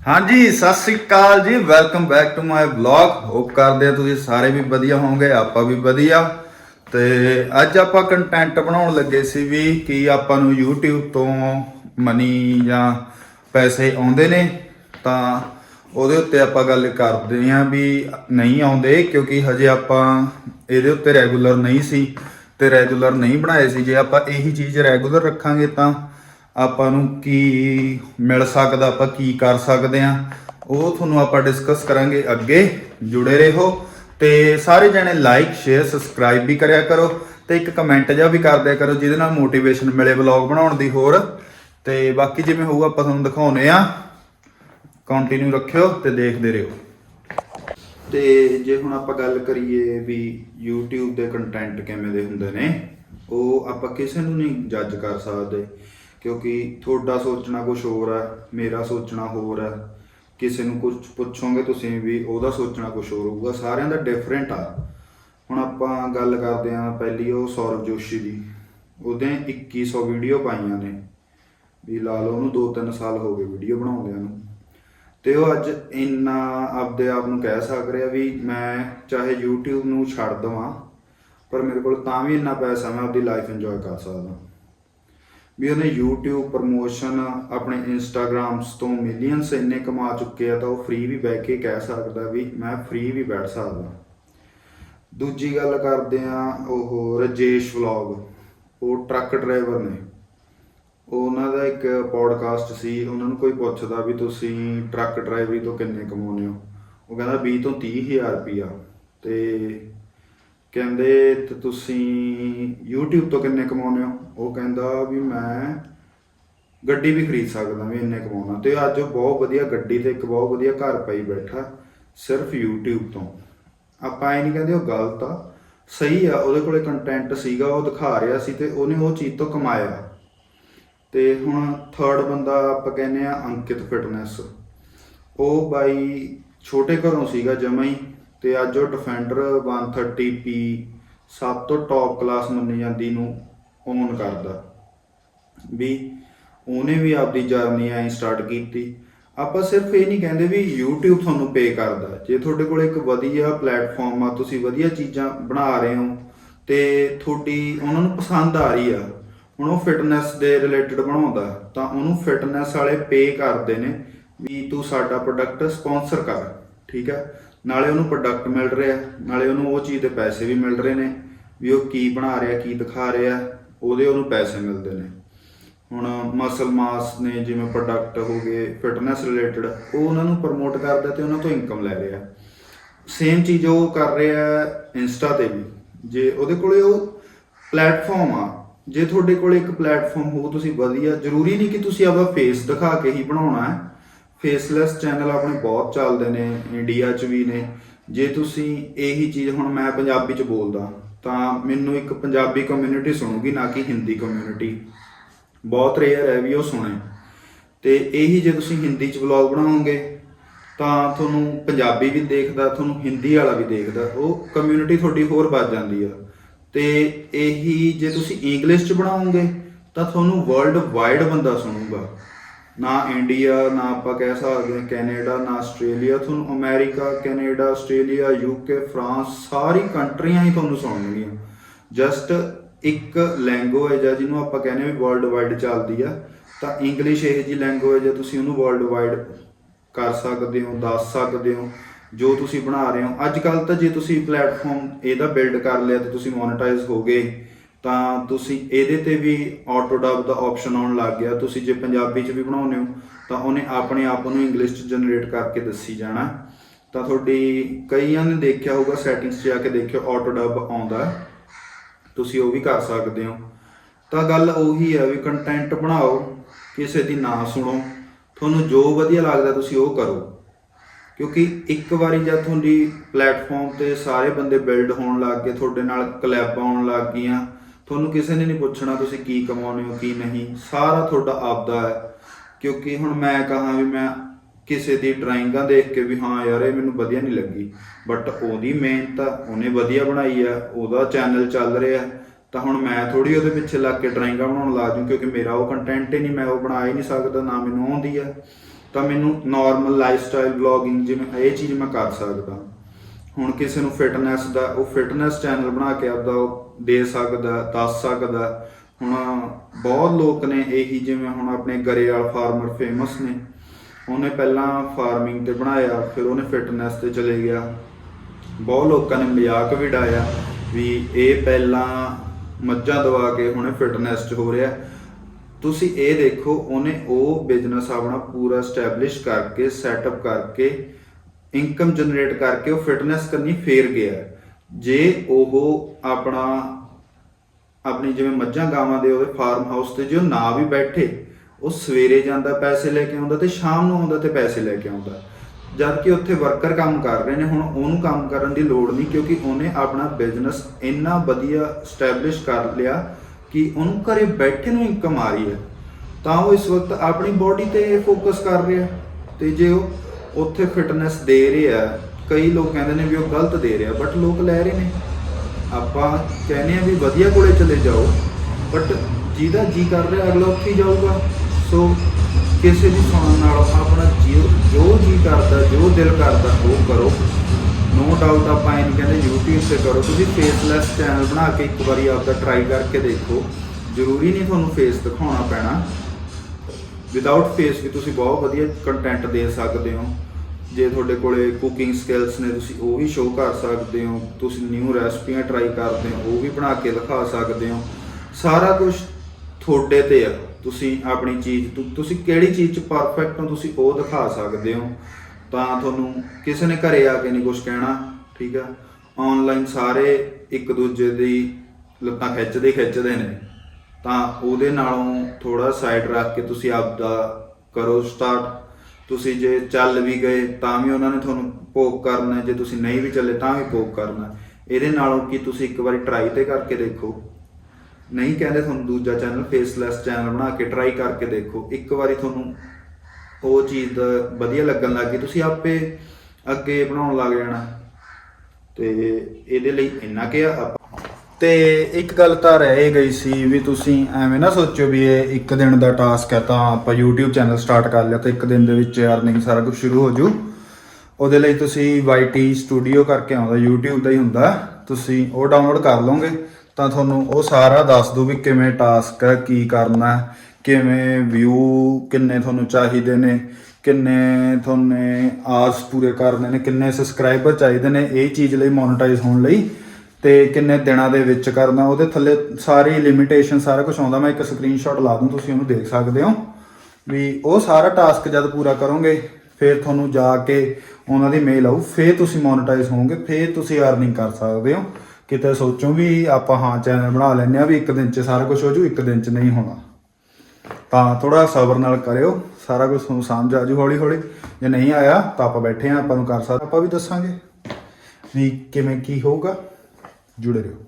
ਹਾਂਜੀ, ਸਤਿ ਸ੍ਰੀ ਅਕਾਲ ਜੀ। Welcome back to my vlog hope ਕਰਦੇ ਆ ਤੁਸੀਂ ਸਾਰੇ ਵੀ ਵਧੀਆ ਹੋਵੋਗੇ, ਆਪਾਂ ਵੀ ਵਧੀਆ। ਤੇ ਅੱਜ ਆਪਾਂ ਕੰਟੈਂਟ ਬਣਾਉਣ ਲੱਗੇ ਸੀ ਵੀ ਕਿ ਆਪਾਂ ਨੂੰ YouTube ਤੋਂ ਮਨੀ ਜਾਂ ਪੈਸੇ ਆਉਂਦੇ ਨੇ। ਤਾਂ ਉਹਦੇ ਉੱਤੇ ਆਪਾਂ ਗੱਲ ਕਰਦੇ ਆਂ ਵੀ ਨਹੀਂ ਆਉਂਦੇ, ਕਿਉਂਕਿ ਹਜੇ ਆਪਾਂ ਇਹਦੇ ਉੱਤੇ ਰੈਗੂਲਰ ਨਹੀਂ ਸੀ ਤੇ ਰੈਗੂਲਰ ਨਹੀਂ ਬਣਾਏ ਸੀ। ਜੇ ਆਪਾਂ ਇਹੀ ਚੀਜ਼ ਰੈਗੂਲਰ ਰੱਖਾਂਗੇ ਤਾਂ ਆਪਾਂ ਨੂੰ ਕੀ ਮਿਲ ਸਕਦਾ, ਆਪਾਂ ਕੀ ਕਰ ਸਕਦੇ ਆ ਉਹ ਤੁਹਾਨੂੰ ਆਪਾਂ ਡਿਸਕਸ ਕਰਾਂਗੇ ਅੱਗੇ। ਜੁੜੇ ਰਹੋ ਤੇ ਸਾਰੇ ਜਣੇ ਲਾਈਕ ਸ਼ੇਅਰ ਸਬਸਕ੍ਰਾਈਬ ਵੀ ਕਰਿਆ ਕਰੋ ਤੇ ਇੱਕ ਕਮੈਂਟ ਜਿਹਾ ਵੀ ਕਰ ਦਿਆ ਕਰੋ ਜਿਹਦੇ ਨਾਲ ਮੋਟੀਵੇਸ਼ਨ ਮਿਲੇ ਵਲੌਗ ਬਣਾਉਣ ਦੀ ਹੋਰ। ਤੇ ਬਾਕੀ ਜਿਵੇਂ ਹੋਊਗਾ ਆਪਾਂ ਤੁਹਾਨੂੰ ਦਿਖਾਉਨੇ ਆ। ਕੰਟੀਨਿਊ ਰੱਖਿਓ ਤੇ ਦੇਖਦੇ ਰਹੋ। ਤੇ ਜੇ ਹੁਣ ਆਪਾਂ ਗੱਲ ਕਰੀਏ ਵੀ YouTube ਦੇ ਕੰਟੈਂਟ ਕਿਵੇਂ ਦੇ ਹੁੰਦੇ ਨੇ, ਉਹ ਆਪਾਂ ਕਿਸੇ ਨੂੰ ਨਹੀਂ ਜੱਜ ਕਰ ਸਕਦੇ। ਕਿਉਂਕਿ ਤੁਹਾਡਾ ਸੋਚਣਾ ਕੁਝ ਹੋਰ ਹੈ, ਮੇਰਾ ਸੋਚਣਾ ਹੋਰ ਹੈ। ਕਿਸੇ ਨੂੰ ਕੁਝ ਪੁੱਛੋਗੇ ਤੁਸੀਂ ਵੀ ਉਹਦਾ ਸੋਚਣਾ ਕੁਝ ਹੋਰ ਹੋਊਗਾ, ਸਾਰਿਆਂ ਦਾ ਡਿਫਰੈਂਟ ਆ। ਹੁਣ ਆਪਾਂ ਗੱਲ ਕਰਦੇ ਆਂ ਪਹਿਲੀ ਉਹ ਸੌਰਵ ਜੋਸ਼ੀ ਦੀ। ਉਹਦੇ 2100 ਵੀਡੀਓ ਪਾਈਆਂ ਨੇ। ਵੀ ਲਾ ਲਓ ਉਹਨੂੰ 2-3 ਸਾਲ ਹੋ ਗਏ ਵੀਡੀਓ ਬਣਾਉਂਦਿਆਂ ਨੂੰ। ਤੇ ਉਹ ਅੱਜ ਇੰਨਾ ਆਪਦੇ ਆਪ ਨੂੰ ਕਹਿ ਸਕ ਰਿਹਾ ਵੀ ਮੈਂ ਚਾਹੇ YouTube ਨੂੰ ਛੱਡ ਦਵਾਂ, ਪਰ ਮੇਰੇ ਕੋਲ ਤਾਂ ਵੀ ਇੰਨਾ ਪੈਸਾ ਮੈਂ ਆਪਦੀ ਲਾਈਫ ਇੰਜੋਏ ਕਰ ਸਕਦਾ। ਵੀ ਉਹਨੇ YouTube ਪ੍ਰਮੋਸ਼ਨ ਆਪਣੇ Instagrams ਤੋਂ ਮਿਲੀਅਨਸ ਇੰਨੇ ਕਮਾ ਚੁੱਕੇ ਆ ਤਾਂ ਉਹ ਫ੍ਰੀ ਵੀ ਬਹਿ ਕੇ ਕਹਿ ਸਕਦਾ ਵੀ ਮੈਂ ਫ੍ਰੀ ਵੀ ਬੈਠ ਸਕਦਾ। ਦੂਜੀ ਗੱਲ ਕਰਦੇ ਆ ਉਹ ਰਜੇਸ਼ ਵਲੌਗ ਉਹ ਟਰੱਕ ਡਰਾਈਵਰ ਨੇ। ਉਹਨਾਂ ਦਾ ਇੱਕ ਪੋਡਕਾਸਟ ਸੀ, ਉਹਨਾਂ ਨੂੰ ਕੋਈ ਪੁੱਛਦਾ ਵੀ ਤੁਸੀਂ ਟਰੱਕ ਡਰਾਈਵਰੀ ਤੋਂ ਕਿੰਨੇ ਕਮਾਉਂਦੇ ਹੋ? ਉਹ ਕਹਿੰਦਾ 20 ਤੋਂ 30000 ਰੁਪਿਆ ਤੇ ਕਹਿੰਦੇ ਤੇ ਤੁਸੀਂ YouTube ਤੋਂ ਕਿੰਨੇ ਕਮਾਉਂਦੇ ਹੋ? ਉਹ ਕਹਿੰਦਾ ਵੀ ਮੈਂ ਗੱਡੀ ਵੀ ਖਰੀਦ ਸਕਦਾ ਵੀ ਇੰਨੇ ਕਮਾਉਣਾ ਤੇ ਅੱਜ ਉਹ ਬਹੁਤ ਵਧੀਆ ਗੱਡੀ ਤੇ ਇੱਕ ਬਹੁਤ ਵਧੀਆ ਘਰ ਪਾਈ ਬੈਠਾ, ਸਿਰਫ YouTube ਤੋਂ। ਆਪਾਂ ਇਹ ਨਹੀਂ ਕਹਿੰਦੇ ਉਹ ਗਲਤ ਆ। ਸਹੀ ਆ, ਉਹਦੇ ਕੋਲੇ ਕੰਟੈਂਟ ਸੀਗਾ, ਉਹ ਦਿਖਾ ਰਿਹਾ ਸੀ ਤੇ ਉਹਨੇ ਉਹ ਚੀਜ਼ ਤੋਂ ਕਮਾਇਆ। ਤੇ ਹੁਣ ਥਰਡ ਬੰਦਾ ਆਪਾਂ ਕਹਿੰਦੇ ਆ ਅੰਕਿਤ ਫਿਟਨੈਸ ਉਹ ਬਾਈ ਛੋਟੇ ਘਰੋਂ ਸੀਗਾ ਜਮਾ ਹੀ। ਤੇ ਅੱਜ ਉਹ ਡਿਫੈਂਡਰ 130p ਸਭ ਤੋਂ ਟੌਪ ਕਲਾਸ ਮੰਨੀ ਜਾਂਦੀ ਨੂੰ ਓਨ ਕਰਦਾ। ਵੀ ਉਹਨੇ ਵੀ ਆਪਦੀ ਜਰਨੀ ਐਂ ਸਟਾਰਟ ਕੀਤੀ। ਆਪਾਂ ਸਿਰਫ ਇਹ ਨਹੀਂ ਕਹਿੰਦੇ ਵੀ YouTube ਤੁਹਾਨੂੰ ਪੇ ਕਰਦਾ। ਜੇ ਤੁਹਾਡੇ ਕੋਲ ਇੱਕ ਵਧੀਆ ਪਲੇਟਫਾਰਮ ਆ, ਤੁਸੀਂ ਵਧੀਆ ਚੀਜ਼ਾਂ ਬਣਾ ਰਹੇ ਹੋ, ਤੇ ਤੁਹਾਡੀ ਉਹਨਾਂ ਨੂੰ ਪਸੰਦ ਆ ਰਹੀ ਆ, ਹੁਣ ਉਹ ਫਿਟਨੈਸ ਦੇ ਰਿਲੇਟਡ ਬਣਾਉਂਦਾ, ਤਾਂ ਉਹਨੂੰ ਫਿਟਨੈਸ ਵਾਲੇ ਪੇ ਕਰਦੇ ਨੇ ਵੀ ਤੂੰ ਸਾਡਾ ਪ੍ਰੋਡਕਟ ਸਪਾਂਸਰ ਕਰ, ਠੀਕ ਹੈ ਨਾਲੇ ਉਹਨੂੰ ਪ੍ਰੋਡਕਟ ਮਿਲ ਰਿਹਾ, ਨਾਲੇ ਉਹਨੂੰ ਉਹ ਚੀਜ਼ ਦੇ ਪੈਸੇ ਵੀ ਮਿਲ ਰਹੇ ਨੇ, ਵੀ ਉਹ ਕੀ ਬਣਾ ਰਿਹਾ, ਕੀ ਦਿਖਾ ਰਿਹਾ, ਉਹਦੇ ਉਹਨੂੰ ਪੈਸੇ ਮਿਲਦੇ ਨੇ। ਹੁਣ ਮਸਲ ਮਾਸ ਨੇ, ਜਿਵੇਂ ਪ੍ਰੋਡਕਟ ਹੋ ਗਏ ਫਿਟਨੈਸ ਰਿਲੇਟਡ ਉਹ ਉਹਨਾਂ ਨੂੰ ਪ੍ਰਮੋਟ ਕਰਦਾ ਤੇ ਉਹਨਾਂ ਤੋਂ ਇਨਕਮ ਲੈ ਰਿਹਾ। ਸੇਮ ਚੀਜ਼ ਉਹ ਕਰ ਰਿਹਾ ਇੰਸਟਾ ਤੇ ਵੀ। ਜੇ ਉਹਦੇ ਕੋਲੇ ਉਹ ਪਲੇਟਫਾਰਮ ਆ, ਜੇ ਤੁਹਾਡੇ ਕੋਲ ਇੱਕ ਪਲੇਟਫਾਰਮ ਹੋ, ਤੁਸੀਂ ਵਧੀਆ, ਜ਼ਰੂਰੀ ਨਹੀਂ ਕਿ ਤੁਸੀਂ ਆਪਦਾ ਫੇਸ ਦਿਖਾ ਕੇ ਹੀ ਬਣਾਉਣਾ ਹੈ। ਫੇਸਲੈਸ ਚੈਨਲ ਆਪਣੇ ਬਹੁਤ ਚੱਲਦੇ ਨੇ, ਇੰਡੀਆ 'ਚ ਵੀ ਨੇ। ਜੇ ਤੁਸੀਂ ਇਹੀ ਚੀਜ਼ ਹੁਣ ਮੈਂ ਪੰਜਾਬੀ 'ਚ ਬੋਲਦਾ, ਤਾਂ ਮੈਨੂੰ ਇੱਕ ਪੰਜਾਬੀ ਕਮਿਊਨਿਟੀ ਸੁਣੂਗੀ, ਨਾ ਕਿ ਹਿੰਦੀ ਕਮਿਊਨਿਟੀ ਬਹੁਤ ਰੇਅਰ ਹੈ ਵੀ ਉਹ ਸੁਣੇ। ਤੇ ਇਹੀ ਜੇ ਤੁਸੀਂ ਹਿੰਦੀ 'ਚ ਵਲੌਗ ਬਣਾਓਗੇ, ਤਾਂ ਤੁਹਾਨੂੰ ਪੰਜਾਬੀ ਵੀ ਦੇਖਦਾ, ਤੁਹਾਨੂੰ ਹਿੰਦੀ ਵਾਲਾ ਵੀ ਦੇਖਦਾ। ਉਹ ਕਮਿਊਨਿਟੀ ਤੁਹਾਡੀ ਹੋਰ ਵੱਧ ਜਾਂਦੀ ਆ। ਤੇ ਇਹੀ ਜੇ ਤੁਸੀਂ ਇੰਗਲਿਸ਼ 'ਚ ਬਣਾਓਗੇ, ਤਾਂ ਤੁਹਾਨੂੰ ਵਰਲਡ ਵਾਈਡ ਬੰਦਾ ਸੁਣੂਗਾ। ਨਾ ਇੰਡੀਆ, ਨਾ ਆਪਾਂ ਕਹਿ ਸਕਦੇ ਹਾਂ ਕੈਨੇਡਾ, ਨਾ ਆਸਟ੍ਰੇਲੀਆ, ਤੁਹਾਨੂੰ America, Canada, Australia UK France ਸਾਰੀ ਕੰਟਰੀਆਂ ਹੀ ਤੁਹਾਨੂੰ ਸੁਣਨਗੀਆਂ। ਜਸਟ ਇੱਕ ਲੈਂਗੁਏਜ ਆ ਜਿਹਨੂੰ ਆਪਾਂ ਕਹਿੰਦੇ ਵੀ ਵਰਲਡ ਵਾਈਡ ਚੱਲਦੀ ਆ। ਤਾਂ ਇੰਗਲਿਸ਼ ਇਹ ਜੀ ਲੈਂਗੁਏਜ ਆ, ਤੁਸੀਂ ਉਹਨੂੰ ਵਰਲਡ ਵਾਈਡ ਕਰ ਸਕਦੇ ਹੋ, ਦੱਸ ਸਕਦੇ ਹੋ, ਜੋ ਤੁਸੀਂ ਬਣਾ ਰਹੇ ਹੋ। ਅੱਜ ਕੱਲ ਤਾਂ ਜੇ ਤੁਸੀਂ ਪਲੇਟਫਾਰਮ ਇਹਦਾ ਬਿਲਡ ਕਰ ਲਿਆ ਤੇ ਤੁਸੀਂ ਮੋਨੇਟਾਈਜ਼ ਹੋ ਗਏ। ਤਾਂ ਤੁਸੀਂ ਇਹਦੇ ਤੇ ਵੀ ਆਟੋ ਡਬ ਦਾ ਆਪਸ਼ਨ ਆਉਣ ਲੱਗ ਗਿਆ। ਤੁਸੀਂ ਜੇ ਪੰਜਾਬੀ 'ਚ ਵੀ ਬਣਾਉਂਦੇ ਹੋ, ਤਾਂ ਉਹਨੇ ਆਪਣੇ ਆਪ ਨੂੰ ਇੰਗਲਿਸ਼ 'ਚ ਜਨਰੇਟ ਕਰਕੇ ਦੱਸੀ ਜਾਣਾ। ਤਾਂ ਤੁਹਾਡੀ ਕਈਆਂ ਨੇ ਦੇਖਿਆ ਹੋਊਗਾ ਸੈਟਿੰਗਸ 'ਚ ਜਾ ਕੇ ਦੇਖਿਓ ਆਟੋ ਡਬ ਆਉਂਦਾ ਤੁਸੀਂ ਉਹ ਵੀ ਕਰ ਸਕਦੇ ਹੋ। ਤਾਂ ਗੱਲ ਉਹੀ ਹੈ ਵੀ ਕੰਟੈਂਟ ਬਣਾਓ, ਕਿਸੇ ਦੀ ਨਾ ਸੁਣੋ। ਤੁਹਾਨੂੰ ਜੋ ਵਧੀਆ ਲੱਗਦਾ ਤੁਸੀਂ ਉਹ ਕਰੋ। ਕਿਉਂਕਿ ਇੱਕ ਵਾਰੀ ਜਦ ਤੁਹਾਡੀ ਪਲੇਟਫਾਰਮ ਤੇ ਸਾਰੇ ਬੰਦੇ ਬਿਲਡ ਹੋਣ ਲੱਗ ਗਏ, ਤੁਹਾਡੇ ਨਾਲ ਕਲੈਬ ਆਉਣ ਲੱਗ ਗਈਆਂ ਤੁਹਾਨੂੰ ਕਿਸੇ ਨੇ ਨਹੀਂ ਪੁੱਛਣਾ ਤੁਸੀਂ ਕੀ ਕਮਾਉਂਦੇ ਹੋ, ਕੀ ਨਹੀਂ। ਸਾਰਾ ਤੁਹਾਡਾ ਆਪਦਾ ਹੈ। ਕਿਉਂਕਿ ਹੁਣ ਮੈਂ ਕਹਾਂ ਵੀ ਮੈਂ ਕਿਸੇ ਦੀ ਡਰਾਇੰਗਾਂ ਦੇਖ ਕੇ ਵੀ ਹਾਂ ਯਾਰ, ਇਹ ਮੈਨੂੰ ਵਧੀਆ ਨਹੀਂ ਲੱਗੀ। ਬਟ ਉਹਦੀ ਮਿਹਨਤ ਉਹਨੇ ਵਧੀਆ ਬਣਾਈ ਆ, ਉਹਦਾ ਚੈਨਲ ਚੱਲ ਰਿਹਾ। ਤਾਂ ਹੁਣ ਮੈਂ ਥੋੜੀ ਉਹਦੇ ਪਿੱਛੇ ਲੱਗ ਕੇ ਡਰਾਇੰਗਾਂ ਬਣਾਉਣ ਲੱਗ ਜੂ ਕਿਉਂਕਿ ਮੇਰਾ ਉਹ ਕੰਟੈਂਟ ਹੀ ਨਹੀਂ, ਮੈਂ ਉਹ ਬਣਾ ਹੀ ਨਹੀਂ ਸਕਦਾ, ਨਾ ਮੈਨੂੰ ਆਉਂਦੀ ਆ। ਤਾਂ ਮੈਨੂੰ ਨਾਰਮਲ ਲਾਈਫਸਟਾਈਲ ਵਲੌਗਿੰਗ ਜਿਵੇਂ, ਇਹ ਚੀਜ਼ ਮੈਂ ਕਰ ਸਕਦਾ। ਹੁਣ ਕਿਸੇ ਨੂੰ ਫਿਟਨੈਸ ਦਾ, ਉਹ ਫਿਟਨੈਸ ਚੈਨਲ ਬਣਾ ਕੇ ਆਪਦਾ ਉਹ ਦੇ ਸਕਦਾ, ਦੱਸ ਸਕਦਾ। ਹੁਣ ਬਹੁਤ ਲੋਕ ਨੇ ਇਹੀ ਜਿਵੇਂ ਹੁਣ ਆਪਣੇ ਗਰੇਵਾਲ ਫਾਰਮਰ ਫੇਮਸ ਨੇ। ਉਹਨੇ ਪਹਿਲਾਂ ਫਾਰਮਿੰਗ ਤੇ ਬਣਾਇਆ, ਫਿਰ ਉਹਨੇ ਫਿਟਨੈਸ ਤੇ ਚਲੇ ਗਿਆ। ਬਹੁਤ ਲੋਕਾਂ ਨੇ ਮਜ਼ਾਕ ਵੀ ਡਾਇਆ ਵੀ ਇਹ ਪਹਿਲਾਂ ਮੱਝਾਂ ਦਵਾ ਕੇ ਹੁਣੇ ਫਿਟਨੈਸ 'ਚ ਹੋ ਰਿਹਾ। ਤੁਸੀਂ ਇਹ ਦੇਖੋ, ਉਹਨੇ ਉਹ ਬਿਜ਼ਨਸ ਆਪਣਾ ਪੂਰਾ ਸਟੈਬਲਿਸ਼ ਕਰਕੇ ਸੈਟਅਪ ਕਰਕੇ ਇਨਕਮ ਜਨਰੇਟ ਕਰਕੇ ਉਹ ਫਿਟਨੈਸ ਕਰਨੀ ਫੇਰ ਗਿਆ ਜੇ ਉਹ ਆਪਣਾ, ਆਪਣੀ ਜਿਵੇਂ ਮੱਝਾਂ ਗਾਵਾਂ ਦੇ ਉਹਦੇ ਫਾਰਮ ਹਾਊਸ ਤੇ ਜੇ ਉਹ ਨਾ ਵੀ ਬੈਠੇ, ਉਹ ਸਵੇਰੇ ਜਾਂਦਾ ਪੈਸੇ ਲੈ ਕੇ ਆਉਂਦਾ ਤੇ ਸ਼ਾਮ ਨੂੰ ਆਉਂਦਾ ਤੇ ਪੈਸੇ ਲੈ ਕੇ ਆਉਂਦਾ। ਜਦ ਕਿ ਉੱਥੇ ਵਰਕਰ ਕੰਮ ਕਰ ਰਹੇ ਨੇ, ਹੁਣ ਉਹਨੂੰ ਕੰਮ ਕਰਨ ਦੀ ਲੋੜ ਨਹੀਂ ਕਿਉਂਕਿ ਉਹਨੇ ਆਪਣਾ ਬਿਜ਼ਨਸ ਇੰਨਾ ਵਧੀਆ ਸਟੈਬਲਿਸ਼ ਕਰ ਲਿਆ ਕਿ ਉਹਨੂੰ ਘਰੇ ਬੈਠੇ ਨੂੰ ਇਨਕਮ ਆ ਰਹੀ ਹੈ। ਤਾਂ ਉਹ ਇਸ ਵਕਤ ਆਪਣੀ ਬਾਡੀ ਤੇ ਫੋਕਸ ਕਰ ਰਿਹਾ ਤੇ ਜੇ ਉਹ ਉੱਥੇ ਫਿਟਨੈਸ ਦੇ ਰਿਹਾ ਕਈ ਲੋਕ ਕਹਿੰਦੇ ਨੇ ਵੀ ਉਹ ਗਲਤ ਦੇ ਰਿਹਾ ਬਟ ਲੋਕ ਲੈ ਰਹੇ ਨੇ। ਆਪਾਂ ਕਹਿੰਦੇ ਆ ਵੀ ਵਧੀਆ ਕੋਲੇ ਚਲੇ ਜਾਓ ਬਟ ਜਿਹਦਾ ਜੀ ਕਰ ਰਿਹਾ ਅਗਲਾ ਉੱਥੇ ਜਾਊਗਾ। ਸੋ ਕਿਸੇ ਦੀ ਸੁਣਨ ਨਾਲ ਆਪਣਾ ਜੀ ਜੋ ਜੀ ਕਰਦਾ, ਜੋ ਦਿਲ ਕਰਦਾ, ਉਹ ਕਰੋ। ਨੋ ਡਾਊਟ ਆਪਾਂ ਇਹ ਨਹੀਂ ਕਹਿੰਦੇ YouTube ਤੇ ਕਰੋ। ਤੁਸੀਂ ਫੇਸਲੈਸ ਚੈਨਲ ਬਣਾ ਕੇ ਇੱਕ ਵਾਰੀ ਆਪਦਾ ਟਰਾਈ ਕਰਕੇ ਦੇਖੋ। ਜ਼ਰੂਰੀ ਨਹੀਂ ਤੁਹਾਨੂੰ ਫੇਸ ਦਿਖਾਉਣਾ ਪੈਣਾ। ਵਿਦਆਊਟ ਫੇਸ ਵੀ ਤੁਸੀਂ ਬਹੁਤ ਵਧੀਆ ਕੰਟੈਂਟ ਦੇ ਸਕਦੇ ਹੋ। ਜੇ ਤੁਹਾਡੇ ਕੋਲੇ ਕੁਕਿੰਗ ਸਕਿੱਲਸ ਨੇ, ਤੁਸੀਂ ਉਹ ਵੀ ਸ਼ੋਅ ਕਰ ਸਕਦੇ ਹੋ। ਤੁਸੀਂ ਨਿਊ ਰੈਸਪੀਆਂ ਟਰਾਈ ਕਰਦੇ ਹੋ, ਉਹ ਵੀ ਬਣਾ ਕੇ ਦਿਖਾ ਸਕਦੇ ਹੋ। ਸਾਰਾ ਕੁਝ ਤੁਹਾਡੇ ਤੇ ਆ। ਤੁਸੀਂ ਆਪਣੀ ਚੀਜ਼ ਤੁ- ਤੁਸੀਂ ਕਿਹੜੀ ਚੀਜ਼ 'ਚ ਪਰਫੈਕਟ ਹੋ, ਤੁਸੀਂ ਉਹ ਦਿਖਾ ਸਕਦੇ ਹੋ। ਤਾਂ ਤੁਹਾਨੂੰ ਕਿਸੇ ਨੇ ਘਰੇ ਆ ਕੇ ਨਹੀਂ ਕੁਝ ਕਹਿਣਾ, ਠੀਕ ਆ? ਆਨਲਾਈਨ ਸਾਰੇ ਇੱਕ ਦੂਜੇ ਦੀ ਲੱਤਾਂ ਖਿੱਚਦੇ ਖਿੱਚਦੇ ਨੇ। ਤਾਂ ਉਹਦੇ ਨਾਲੋਂ ਥੋੜਾ ਸਾਈਡ ਰੱਖ ਕੇ ਤੁਸੀਂ ਆਪਦਾ ਕਰੋ ਸਟਾਰਟ ਤੁਸੀਂ ਜੇ ਚੱਲ ਵੀ ਗਏ, ਤਾਂ ਵੀ ਉਹਨਾਂ ਨੇ ਤੁਹਾਨੂੰ ਭੋਗ ਕਰਨਾ ਜੇ ਤੁਸੀਂ ਨਹੀਂ ਵੀ ਚੱਲੇ, ਤਾਂ ਵੀ ਭੋਗ ਕਰਨਾ ਇਹਦੇ ਨਾਲੋਂ ਕਿ ਤੁਸੀਂ ਇੱਕ ਵਾਰੀ ਟਰਾਈ ਤੇ ਕਰਕੇ ਦੇਖੋ। ਨਹੀਂ ਕਹਿੰਦੇ ਤੁਹਾਨੂੰ ਦੂਜਾ ਚੈਨਲ ਫੇਸਲੈਸ ਚੈਨਲ ਬਣਾ ਕੇ ਟਰਾਈ ਕਰਕੇ ਦੇਖੋ। ਇੱਕ ਵਾਰੀ ਤੁਹਾਨੂੰ ਉਹ ਚੀਜ਼ ਦਾ ਵਧੀਆ ਲੱਗਣ ਲੱਗ ਗਈ, ਤੁਸੀਂ ਆਪੇ ਅੱਗੇ ਬਣਾਉਣ ਲੱਗ ਜਾਣਾ। ਤੇ ਇਹਦੇ ਲਈ ਇੰਨਾ ਕਿ ਆਪਾਂ ਤੇ ਇੱਕ ਗੱਲ ਤਾਂ ਰਹਿ ਗਈ ਸੀ ਵੀ ਤੁਸੀਂ ਐਵੇਂ ਨਾ ਸੋਚੋ ਵੀ ਇਹ ਇੱਕ ਦਿਨ ਦਾ ਟਾਸਕ ਹੈ ਤਾਂ ਆਪਾਂ YouTube ਚੈਨਲ ਸਟਾਰਟ ਕਰ ਲਿਆ ਤੇ ਇੱਕ ਦਿਨ ਦੇ ਵਿੱਚ ਅਰਨਿੰਗ ਸਾਰਾ ਕੁਝ ਸ਼ੁਰੂ ਹੋ ਜੂ। ਉਹਦੇ ਲਈ ਤੁਸੀਂ YT ਸਟੂਡੀਓ ਕਰਕੇ ਆਉਂਦਾ, YouTube ਦਾ ਹੀ ਹੁੰਦਾ। ਤੁਸੀਂ ਉਹ ਡਾਊਨਲੋਡ ਕਰ ਲਓਗੇ, ਤਾਂ ਤੁਹਾਨੂੰ ਉਹ ਸਾਰਾ ਦੱਸ ਦੂ ਵੀ ਕਿਵੇਂ ਟਾਸਕ ਹੈ, ਕੀ ਕਰਨਾ ਕਿਵੇਂ ਵਿਊ ਕਿੰਨੇ ਤੁਹਾਨੂੰ ਚਾਹੀਦੇ ਨੇ, ਕਿੰਨੇ ਤੁਹਾਨੂੰ ਆਸ ਪੂਰੇ ਕਰਨੇ ਨੇ, ਕਿੰਨੇ ਸਬਸਕ੍ਰਾਈਬਰ ਚਾਹੀਦੇ ਨੇ, ਇਹ ਚੀਜ਼ ਲਈ ਮੋਨੇਟਾਈਜ਼ ਹੋਣ ਲਈ ਤੇ ਕਿੰਨੇ ਦਿਨਾਂ ਦੇ ਵਿੱਚ ਕਰਨਾ, ਉਹਦੇ ਥੱਲੇ ਸਾਰੀ ਲਿਮਿਟੇਸ਼ਨ ਸਾਰਾ ਕੁਝ ਆਉਂਦਾ, ਮੈਂ ਇੱਕ ਸਕਰੀਨਸ਼ਾਟ ਲਾ ਦੂੰ, ਤੁਸੀਂ ਉਹਨੂੰ ਦੇਖ ਸਕਦੇ ਹੋ। ਵੀ ਉਹ ਸਾਰਾ ਟਾਸਕ ਜਦ ਪੂਰਾ ਕਰੋਗੇ, ਫਿਰ ਤੁਹਾਨੂੰ ਜਾ ਕੇ ਉਹਨਾਂ ਦੀ ਮੇਲ ਆਊ, ਫਿਰ ਤੁਸੀਂ ਮੋਨੇਟਾਈਜ਼ ਹੋਵੋਗੇ, ਫਿਰ ਤੁਸੀਂ ਅਰਨਿੰਗ ਕਰ ਸਕਦੇ ਹੋ। ਕਿਤੇ ਸੋਚੋ ਵੀ ਆਪਾਂ ਹਾਂ ਚੈਨਲ ਬਣਾ ਲੈਂਦੇ ਆ ਵੀ ਇੱਕ ਦਿਨ 'ਚ ਸਾਰਾ ਕੁਝ ਹੋ ਜੂ, ਇੱਕ ਦਿਨ 'ਚ ਨਹੀਂ ਹੋਣਾ। ਤਾਂ ਥੋੜਾ ਸਬਰ ਨਾਲ ਕਰਿਓ, ਸਾਰਾ ਕੁਝ ਤੁਹਾਨੂੰ ਸਮਝ ਆ ਜੂ ਹੌਲੀ ਹੌਲੀ ਜੇ ਨਹੀਂ ਆਇਆ, ਤਾਂ ਆਪਾਂ ਬੈਠੇ ਆ ਆਪਾਂ ਨੂੰ ਕਰ ਸਕਦੇ ਆਪਾਂ ਵੀ ਦੱਸਾਂਗੇ ਵੀ ਕਿਵੇਂ ਕੀ ਹੋਊਗਾ। ਜੁੜੇ ਰਹੋ